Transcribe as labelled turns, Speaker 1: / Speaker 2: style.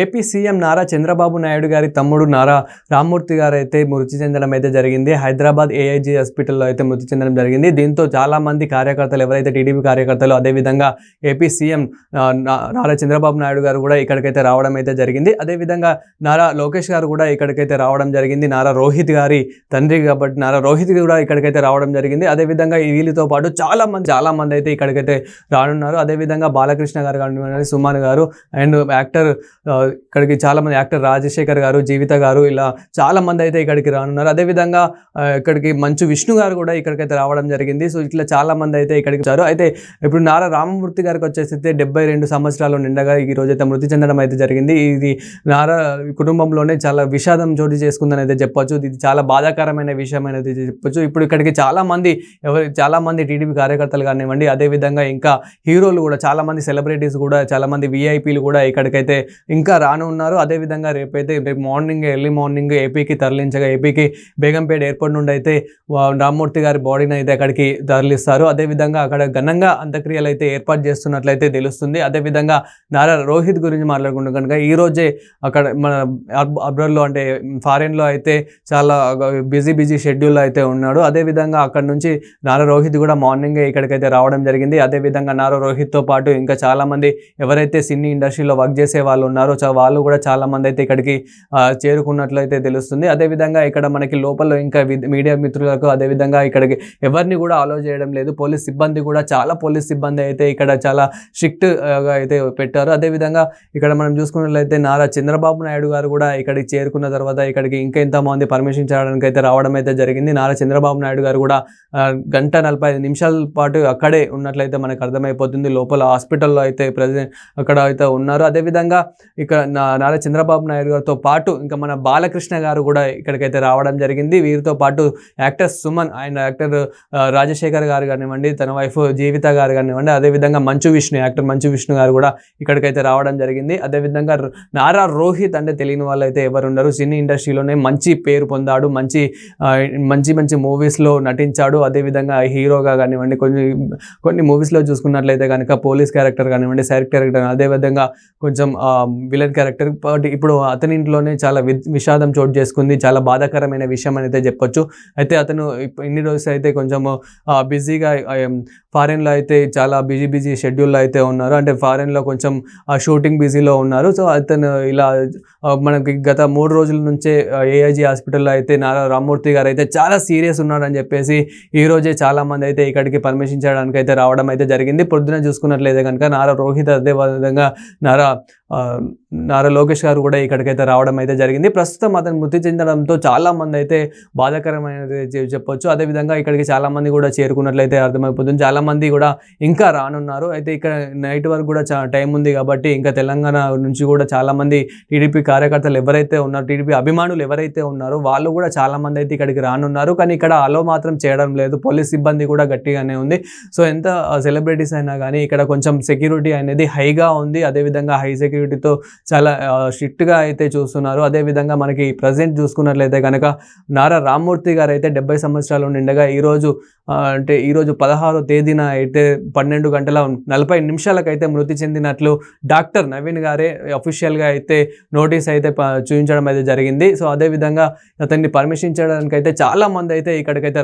Speaker 1: AP CM Nara Chandrababu Naidu గారి తమ్ముడు నారా రామ్మూర్తి గారు అయితే మృతి చెందడం అయితే జరిగింది. హైదరాబాద్ ఏఐజీ హాస్పిటల్లో అయితే మృతి చెందడం జరిగింది. దీంతో చాలామంది కార్యకర్తలు ఎవరైతే టీడీపీ కార్యకర్తలు అదేవిధంగా ఏపీ సీఎం నారా చంద్రబాబు నాయుడు గారు కూడా ఇక్కడికైతే రావడం అయితే జరిగింది. అదేవిధంగా నారా లోకేష్ గారు కూడా ఇక్కడికైతే రావడం జరిగింది. నారా రోహిత్ గారి తండ్రి కాబట్టి నారా రోహిత్ కూడా ఇక్కడికైతే రావడం జరిగింది. అదేవిధంగా ఈ వీళ్ళతో పాటు చాలా మంది చాలా మంది అయితే ఇక్కడికైతే రానున్నారు. అదేవిధంగా బాలకృష్ణ గారు కానివ్వండి సుమాన్ గారు అండ్ యాక్టర్ ఇక్కడికి చాలా మంది యాక్టర్ రాజశేఖర్ గారు జీవిత గారు ఇలా చాలా మంది అయితే ఇక్కడికి రానున్నారు. అదేవిధంగా ఇక్కడికి మంచు విష్ణు గారు కూడా ఇక్కడికైతే రావడం జరిగింది. సో ఇట్లా చాలా మంది అయితే ఇక్కడికి వచ్చారు. అయితే ఇప్పుడు నారా రామమూర్తి గారికి వచ్చేసి డెబ్బై రెండు సంవత్సరాలు నిండగా ఈ రోజు అయితే మృతి చెందడం అయితే జరిగింది. ఇది నారా కుటుంబంలోనే చాలా విషాదం చోటు చేసుకుందని అయితే చెప్పొచ్చు. ఇది చాలా బాధాకరమైన విషయం అనేది చెప్పొచ్చు. ఇప్పుడు ఇక్కడికి చాలా మంది ఎవరు చాలా మంది టీడీపీ కార్యకర్తలు కానివ్వండి అదేవిధంగా ఇంకా హీరోలు కూడా చాలా మంది సెలబ్రిటీస్ కూడా చాలా మంది విఐపీలు కూడా ఇక్కడికైతే ఇంకా ఇంకా రానున్నారు అదేవిధంగా రేపైతే రేపు మార్నింగ్ ఎర్లీ మార్నింగ్ ఏపీకి తరలించగా ఏపీకి బేగంపేట ఎయిర్పోర్ట్ నుండి అయితే రామ్మూర్తి గారి బాడీని అయితే అక్కడికి తరలిస్తారు. అదేవిధంగా అక్కడ ఘనంగా అంత్యక్రియలు అయితే ఏర్పాటు చేస్తున్నట్లయితే తెలుస్తుంది. అదేవిధంగా నారా రోహిత్ గురించి మాట్లాడుకుంటాం కనుక ఈ రోజే అక్కడ మన అబ్- అబ్రాడ్లో అంటే ఫారెన్లో అయితే చాలా బిజీ బిజీ షెడ్యూల్ అయితే ఉన్నాడు. అదేవిధంగా అక్కడ నుంచి నారా రోహిత్ కూడా మార్నింగే ఇక్కడికైతే రావడం జరిగింది. అదేవిధంగా నారా రోహిత్తో పాటు ఇంకా చాలామంది ఎవరైతే సినీ ఇండస్ట్రీలో వర్క్ చేసే వాళ్ళు ఉన్నారో వాళ్ళు కూడా చాలా మంది అయితే ఇక్కడికి చేరుకున్నట్లయితే తెలుస్తుంది. అదేవిధంగా ఇక్కడ మనకి లోపల ఇంకా మీడియా మిత్రులకు అదేవిధంగా ఇక్కడికి ఎవరిని కూడా అలో చేయడం లేదు. పోలీస్ సిబ్బంది కూడా చాలా పోలీస్ సిబ్బంది అయితే ఇక్కడ చాలా స్ట్రిక్ట్ అయితే పెట్టారు. అదేవిధంగా ఇక్కడ మనం చూసుకున్నట్లయితే నారా చంద్రబాబు నాయుడు గారు కూడా ఇక్కడికి చేరుకున్న తర్వాత ఇక్కడికి ఇంకా ఎంతమంది పర్మిషన్ చేయడానికి అయితే రావడం అయితే జరిగింది. నారా చంద్రబాబు నాయుడు గారు కూడా గంట నలభై ఐదు నిమిషాల పాటు అక్కడే ఉన్నట్లయితే మనకు అర్థమైపోతుంది. లోపల హాస్పిటల్లో అయితే ప్రజెంట్ అక్కడ అయితే ఉన్నారు. అదేవిధంగా ఇక్కడ నా నారా చంద్రబాబు నాయుడు గారితో పాటు ఇంకా మన బాలకృష్ణ గారు కూడా ఇక్కడికైతే రావడం జరిగింది. వీరితో పాటు యాక్టర్ సుమన్ ఆయన యాక్టర్ రాజశేఖర్ గారు కానివ్వండి తన వైఫ్ జీవిత గారు కానివ్వండి అదేవిధంగా మంచు విష్ణు యాక్టర్ మంచు విష్ణు గారు కూడా ఇక్కడికైతే రావడం జరిగింది. అదేవిధంగా నారా రోహిత్ అంటే తెలియని వాళ్ళు అయితే ఎవరు ఉండరు సినీ ఇండస్ట్రీలోనే మంచి పేరు పొందాడు మంచి మంచి మంచి మూవీస్లో నటించాడు. అదేవిధంగా హీరోగా కానివ్వండి కొన్ని కొన్ని మూవీస్లో చూసుకున్నట్లయితే కనుక పోలీస్ క్యారెక్టర్ కానివ్వండి సైడ్ క్యారెక్టర్ అదేవిధంగా కొంచెం విలన్ క్యారెక్టర్. బట్ ఇప్పుడు అతని ఇంట్లోనే చాలా విషాదం చోటు చేసుకుంది. చాలా బాధాకరమైన విషయం అని అయితే చెప్పొచ్చు. అయితే అతను ఇప్- ఇన్ని రోజులు అయితే కొంచెం బిజీగా ఫారెన్లో అయితే చాలా బిజీ బిజీ షెడ్యూల్లో అయితే ఉన్నారు. అంటే ఫారెన్లో కొంచెం షూటింగ్ బిజీలో ఉన్నారు. సో అతను ఇలా మనకి గత మూడు రోజుల నుంచే ఏఐజీ హాస్పిటల్లో అయితే నారా రామ్మూర్తి గారు అయితే చాలా సీరియస్ ఉన్నారని చెప్పేసి ఈ రోజే అయితే ఇక్కడికి పర్మిషన్ చేయడానికి అయితే రావడం అయితే జరిగింది. పొద్దున చూసుకున్నట్లయితే కనుక నారా రోహిత్ అదే విధంగా నారా నారా లోకేష్ గారు కూడా ఇక్కడికైతే రావడం అయితే జరిగింది. ప్రస్తుతం అతను మృతి చెందడంతో చాలామంది అయితే బాధాకరమైనది చెప్పొచ్చు. అదేవిధంగా ఇక్కడికి చాలామంది కూడా చేరుకున్నట్లయితే అర్థమైపోతుంది. చాలా మంది కూడా ఇంకా రానున్నారు. అయితే ఇక్కడ నైట్ వరకు కూడా చా టైం ఉంది కాబట్టి ఇంకా తెలంగాణ నుంచి కూడా చాలామంది టీడీపీ కార్యకర్తలు ఎవరైతే ఉన్నారో టీడీపీ అభిమానులు ఎవరైతే ఉన్నారో వాళ్ళు కూడా చాలా మంది అయితే ఇక్కడికి రానున్నారు. కానీ ఇక్కడ అలో మాత్రం చేయడం లేదు. పోలీస్ సిబ్బంది కూడా గట్టిగానే ఉంది. సో ఎంత సెలబ్రిటీస్ అయినా కానీ ఇక్కడ కొంచెం సెక్యూరిటీ అనేది హైగా ఉంది. అదేవిధంగా హై సెక్యూరిటీతో చాలా స్ట్రిక్ట్గా అయితే చూస్తున్నారు. అదేవిధంగా మనకి ప్రజెంట్ చూసుకున్నట్లయితే కనుక నారా రామ్మూర్తి గారు అయితే డెబ్బై సంవత్సరాలు నిండగా ఈరోజు అంటే ఈరోజు పదహారో తేదీన అయితే పన్నెండు గంటల నలభై నిమిషాలకైతే మృతి చెందినట్లు డాక్టర్ నవీన్ గారే అఫీషియల్గా అయితే నోటీస్ అయితే ప- చూపించడం అయితే జరిగింది. సో అదేవిధంగా అతన్ని పర్మిషన్ చేయడానికి అయితే చాలా మంది అయితే ఇక్కడికైతే